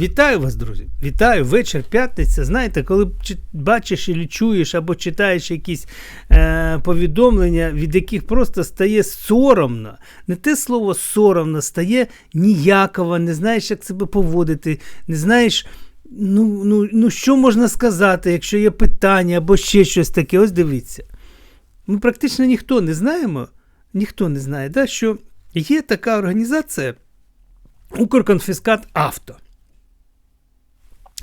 Вітаю вас, друзі! Вітаю вечір п'ятниця. Знаєте, коли бачиш і чуєш або читаєш якісь е, повідомлення, від яких просто стає соромно. Не те слово соромно, стає ніяково, не знаєш, як себе поводити, не знаєш. Ну, ну, ну, що можна сказати, якщо є питання або ще щось таке. Ось дивіться. Ми практично ніхто не знаємо, ніхто не знає, да, що є така організація Укрконфіскат Авто.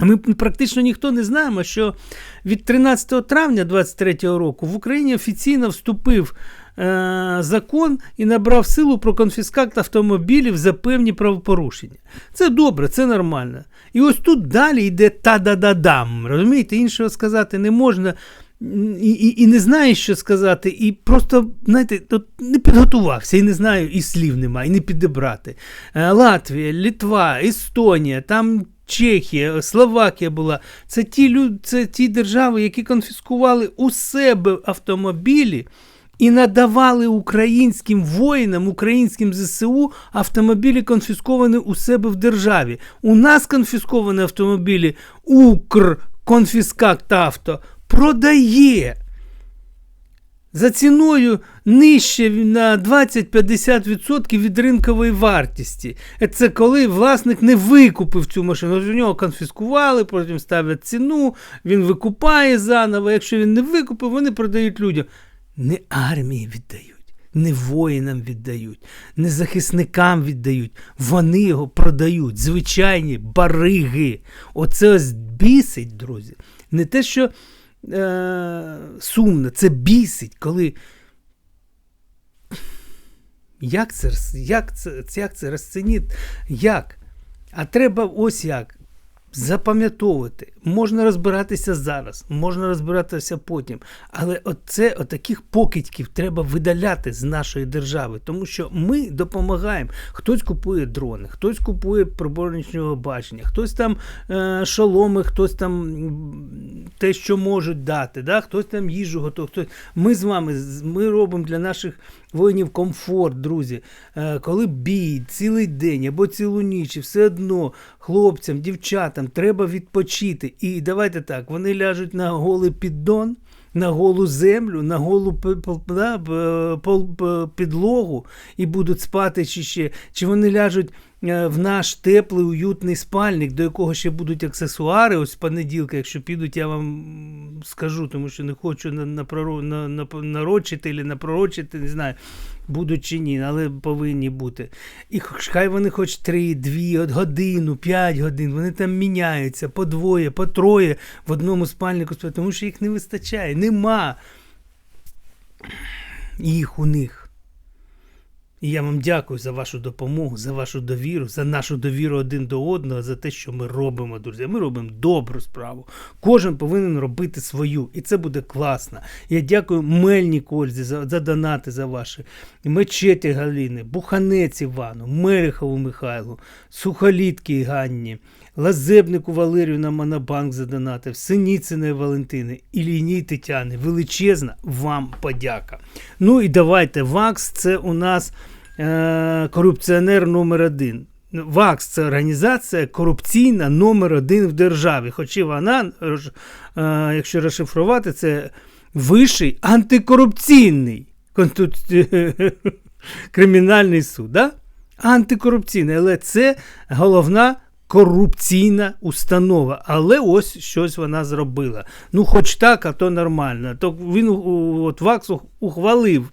Ми практично ніхто не знаємо, що від 13 травня 2023 року в Україні офіційно вступив е, закон і набрав силу про конфіскат автомобілів за певні правопорушення. Це добре, це нормально. І ось тут далі йде та-да-да-дам. Розумієте, іншого сказати не можна. І і, і не знає, що сказати, і просто, знаєте, от не підготувався, і не знаю, і слів немає, і не підібрати. Е, Латвія, Літва, Естонія, там Чехія, Словакія була. Це ті люд, це ті держави, які конфіскували у себе автомобілі і надавали українським воїнам, українським ЗСУ автомобілі конфісковані у себе в державі. У нас конфісковані автомобілі Укрконфіскат авто продає за ціною нижче на 20-50% від ринкової вартості. Це коли власник не викупив цю машину. У нього конфіскували, потім ставлять ціну, він викупає заново. Якщо він не викупив, вони продають людям. Не армії віддають. Не воїнам віддають, не захисникам віддають, вони його продають, звичайні бариги. Оце ось бісить, друзі. Не те, що е, сумно, це бісить, коли. Як це як це, як це розцінити? Як? А треба ось як запам'ятовувати. Можна розбиратися зараз, можна розбиратися потім. Але оце, отаких покидьків треба видаляти з нашої держави, тому що ми допомагаємо. Хтось купує дрони, хтось купує приборничного бачення, хтось там е, шоломи, хтось там те, що можуть дати, да? хтось там їжу готовий. Хтось... Ми з вами ми робимо для наших воїнів комфорт, друзі. Е, коли бій, цілий день або цілу ніч, і все одно хлопцям, дівчатам треба відпочити. І давайте так, вони ляжуть на голий піддон, на голу землю, на голу підлогу і будуть спати, чи ще, чи вони ляжуть е, в наш теплий, уютний спальник, до якого ще будуть аксесуари. Ось понеділка, якщо підуть, я вам скажу, тому що не хочу на, на, на, на, нарочити або напророчити, не знаю будуть чи ні, але повинні бути. І хай вони хоч 3, 2, годину, п'ять годин, вони там міняються по двоє, по троє в одному спальнику, тому що їх не вистачає. Нема їх у них. І я вам дякую за вашу допомогу, за вашу довіру, за нашу довіру один до одного, за те, що ми робимо, друзі. Ми робимо добру справу. Кожен повинен робити свою, і це буде класно. Я дякую Мельні Кользі за, за донати за ваші, Мечеті Галіни, Буханець Івану, Мерехову Михайлу, Сухолітки Ганні. Лазебнику Валерію на Монобанк задонатив, Синіциної Валентини і Ліній Тетяни. Величезна вам подяка. Ну і давайте ВАКС це у нас е, корупціонер номер один. ВАКС це організація корупційна номер один в державі. Хоча вона, е, якщо розшифрувати, це вищий антикорупційний кримінальний суд. Да? Антикорупційний, але це головна корупційна установа, але ось щось вона зробила. Ну, хоч так, а то нормально. То він от ВАКС ухвалив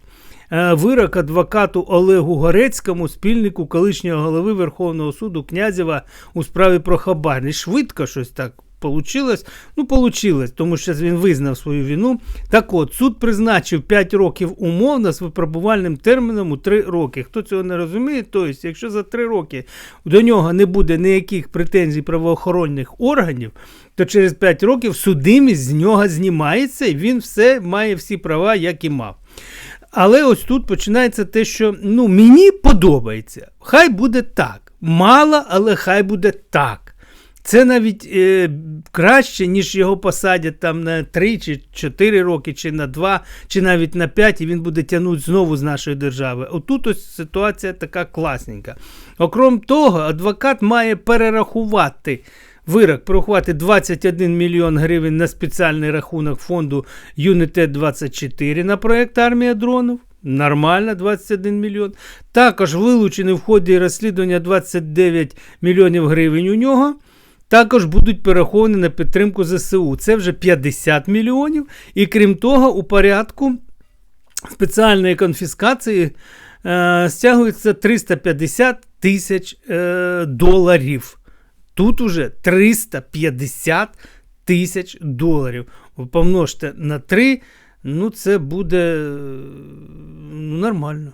е, вирок адвокату Олегу Горецькому, спільнику колишнього голови Верховного суду Князєва у справі про хабарність. Швидко щось так Получилось? Ну, получилось, тому що він визнав свою вину. Так от, суд призначив 5 років умовно з випробувальним терміном у 3 роки. Хто цього не розуміє, то есть, якщо за 3 роки до нього не буде ніяких претензій правоохоронних органів, то через 5 років судимість з нього знімається і він все має всі права, як і мав. Але ось тут починається те, що ну, мені подобається. Хай буде так. Мало, але хай буде так. Це навіть е, краще, ніж його посадять там на 3 чи 4 роки, чи на 2, чи навіть на 5, і він буде тягнути знову з нашої держави. Отут ось ситуація така класненька. Окрім того, адвокат має перерахувати. Вирок порахувати 21 мільйон гривень на спеціальний рахунок фонду Юнітет 24 на проєкт Армія дронів. Нормально, 21 мільйон. Також вилучений в ході розслідування 29 мільйонів гривень у нього. Також будуть перераховані на підтримку ЗСУ. Це вже 50 мільйонів. І крім того, у порядку спеціальної конфіскації е, стягується 350 тисяч е, доларів. Тут уже 350 тисяч доларів. Помножте на 3, ну це буде ну, нормально.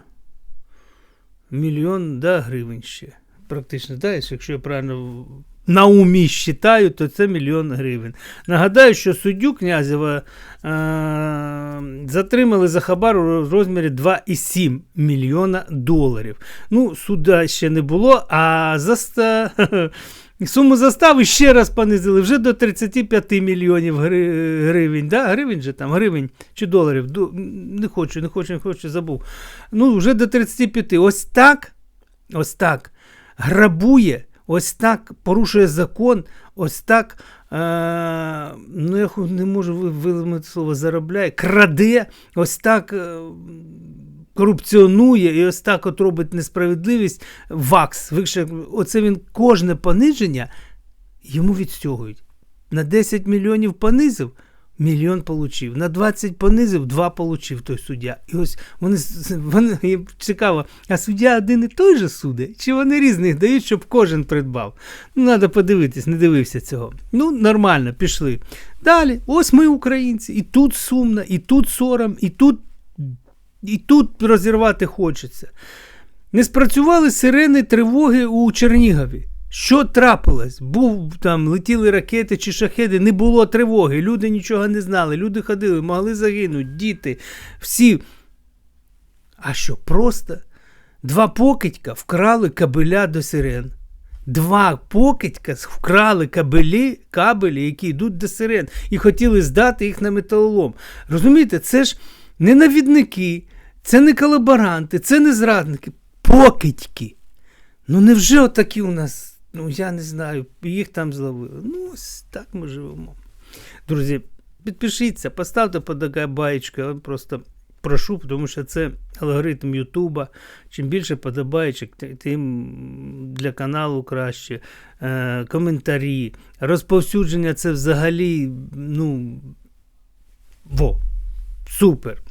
Мільйон да, гривень ще. Практично, да, якщо я правильно на умі считаю, то це мільйон гривень. Нагадаю, що суддю Князєва е- затримали за хабар у розмірі 2,7 мільйона доларів. Ну, суда ще не було, а заста... суму застави ще раз понизили вже до 35 мільйонів гривень. Да? Гривень же там, гривень чи доларів. Не хочу, не хочу, не хочу, забув. Ну, вже до 35. Ось так, ось так грабує, ось так порушує закон, ось так, е, ну я не можу ви- слово заробляє, краде, ось так е, корупціонує і ось так от робить несправедливість. Вакс. Оце він кожне пониження йому відстягують. На 10 мільйонів понизив, мільйон получив. На 20 понизив, 2 получив той суддя. І ось вони, вони цікаво, а суддя один і той же судить? Чи вони різних дають, щоб кожен придбав? Ну, треба подивитись, не дивився цього. Ну, нормально, пішли. Далі, ось ми українці, і тут сумно, і тут сором, і тут, і тут розірвати хочеться. Не спрацювали сирени тривоги у Чернігові. Що трапилось? Був там, летіли ракети чи шахеди, не було тривоги, люди нічого не знали, люди ходили, могли загинути, діти, всі. А що, просто два покидька вкрали кабеля до сирен. Два покидька вкрали кабелі, кабелі, які йдуть до сирен, і хотіли здати їх на металолом. Розумієте, це ж не навідники, це не колаборанти, це не зрадники, покидьки. Ну невже отакі у нас, ну я не знаю, їх там зловили. Ну, ось так ми живемо. Друзі, підпишіться, поставте подобаєчку, просто прошу, тому що це алгоритм Ютуба. Чим більше подобаєчок, тим для каналу краще. Е, коментарі, розповсюдження це взагалі, ну, во, супер.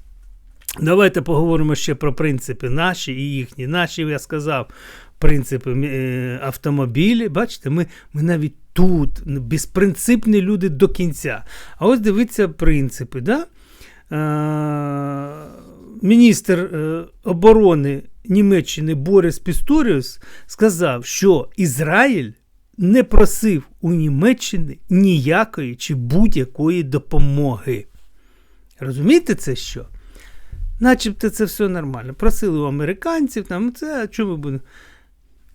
Давайте поговоримо ще про принципи наші і їхні. Наші, я сказав, принципи е, автомобілі. Бачите, ми, ми навіть тут безпринципні люди до кінця. А ось дивіться принципи. Да? Міністр е, оборони Німеччини Борис Пісторіус сказав, що Ізраїль не просив у Німеччини ніякої чи будь-якої допомоги. Розумієте це що? Начебто це все нормально. Просили у американців, там це, а чому ми будемо?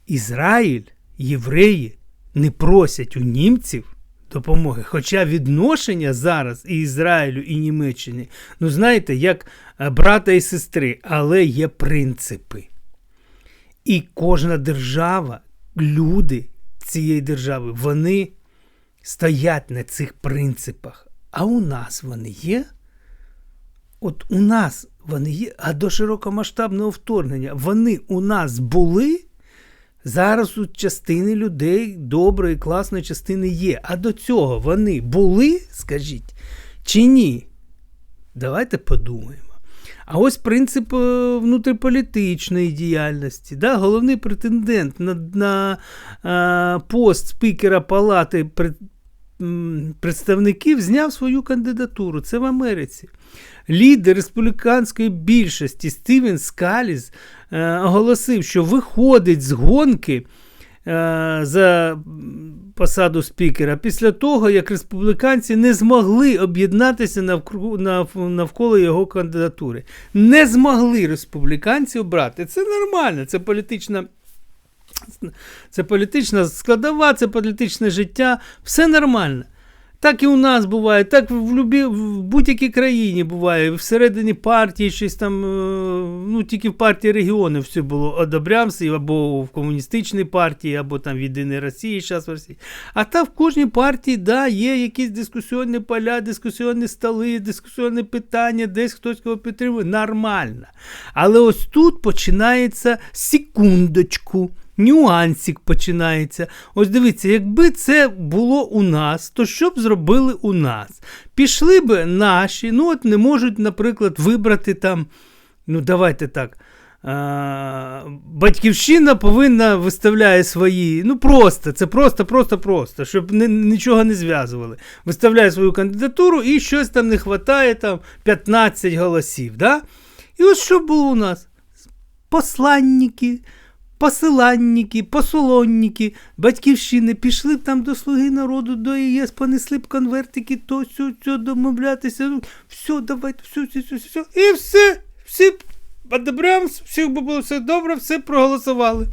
Ізраїль, євреї не просять у німців допомоги. Хоча відношення зараз і Ізраїлю, і Німеччини, ну знаєте, як е, брата і сестри, але є принципи. І кожна держава, люди цієї держави, вони стоять на цих принципах. А у нас вони є? От у нас вони є, а до широкомасштабного вторгнення вони у нас були. Зараз у частини людей доброї, класної частини є. А до цього вони були, скажіть, чи ні? Давайте подумаємо. А ось принцип е, внутріполітичної діяльності. Да? Головний претендент на, на а, пост спікера Палати представників зняв свою кандидатуру. Це в Америці. Лідер республіканської більшості Стівен Скаліс е, оголосив, що виходить з гонки е, за посаду спікера після того, як республіканці не змогли об'єднатися навколо його кандидатури. Не змогли республіканці обрати. Це нормально, це політична Це політична складова, це політичне життя, все нормально. Так і у нас буває, так в, любі, в будь-якій країні буває. Всередині партії щось там, е, ну тільки в партії регіонів все було одобрямся, або в комуністичній партії, або там в Єдиній Росії, зараз в Росії. А там в кожній партії да, є якісь дискусіонні поля, дискусіонні столи, дискусіонні питання, десь хтось кого підтримує. Нормально. Але ось тут починається секундочку. Нюансик починається. Ось дивіться, якби це було у нас, то що б зробили у нас? Пішли б наші, ну от не можуть, наприклад, вибрати там, ну давайте так. Батьківщина повинна виставляє свої. Ну просто, це просто, просто, просто, щоб ни- нічого не зв'язували. Виставляє свою кандидатуру і щось там не вистачає, там 15 голосів. Да? І ось що було у нас? Посланники, посиланники, посолонники, батьківщини пішли там до Слуги народу, до ЄС, понесли б конвертики, то сьо, сьо, домовлятися. Ну, все, давайте, все, все, все, все. І все, всі б одобрямся, всіх би було все добре, все проголосували.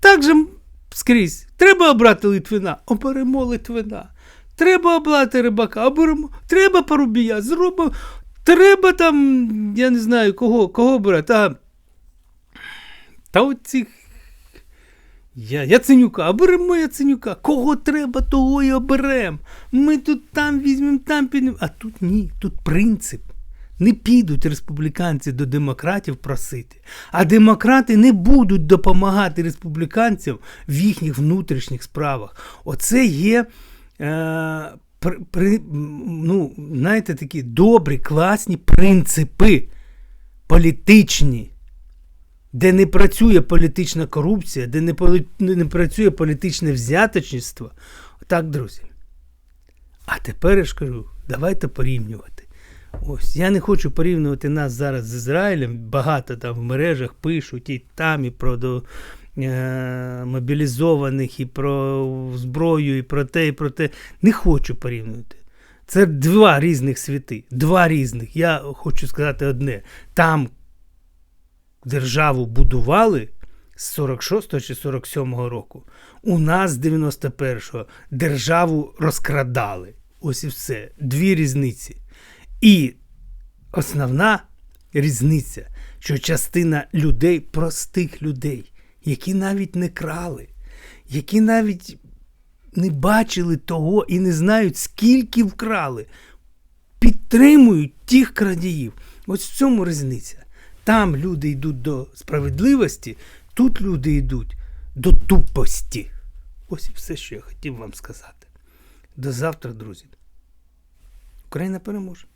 Так же скрізь. Треба обрати Литвина, оберемо Литвина. Треба обрати рибака, оберемо. Треба Парубія, зробимо. Треба там, я не знаю, кого, кого обрати. А, та от. Я, Яценюка, оберемо Яценюка. Кого треба, того і оберемо. Ми тут там візьмемо, там підемо. А тут ні, тут принцип. Не підуть республіканці до демократів просити, а демократи не будуть допомагати республіканцям в їхніх внутрішніх справах. Оце є, е, при, при, ну, знаєте, такі добрі, класні принципи політичні де не працює політична корупція, де не, полі- не працює політичне взяточництво. Так, друзі. А тепер я ж кажу, давайте порівнювати. Ось, я не хочу порівнювати нас зараз з Ізраїлем. Багато там в мережах пишуть і там, і про до, е, мобілізованих, і про зброю, і про те, і про те. Не хочу порівнювати. Це два різних світи. Два різних. Я хочу сказати одне. Там державу будували з 46 чи 47 року. У нас з 91-го державу розкрадали. Ось і все. Дві різниці. І основна різниця, що частина людей, простих людей, які навіть не крали, які навіть не бачили того і не знають, скільки вкрали, підтримують тих крадіїв. Ось в цьому різниця. Там люди йдуть до справедливості, тут люди йдуть до тупості. Ось і все, що я хотів вам сказати. До завтра, друзі. Україна переможе.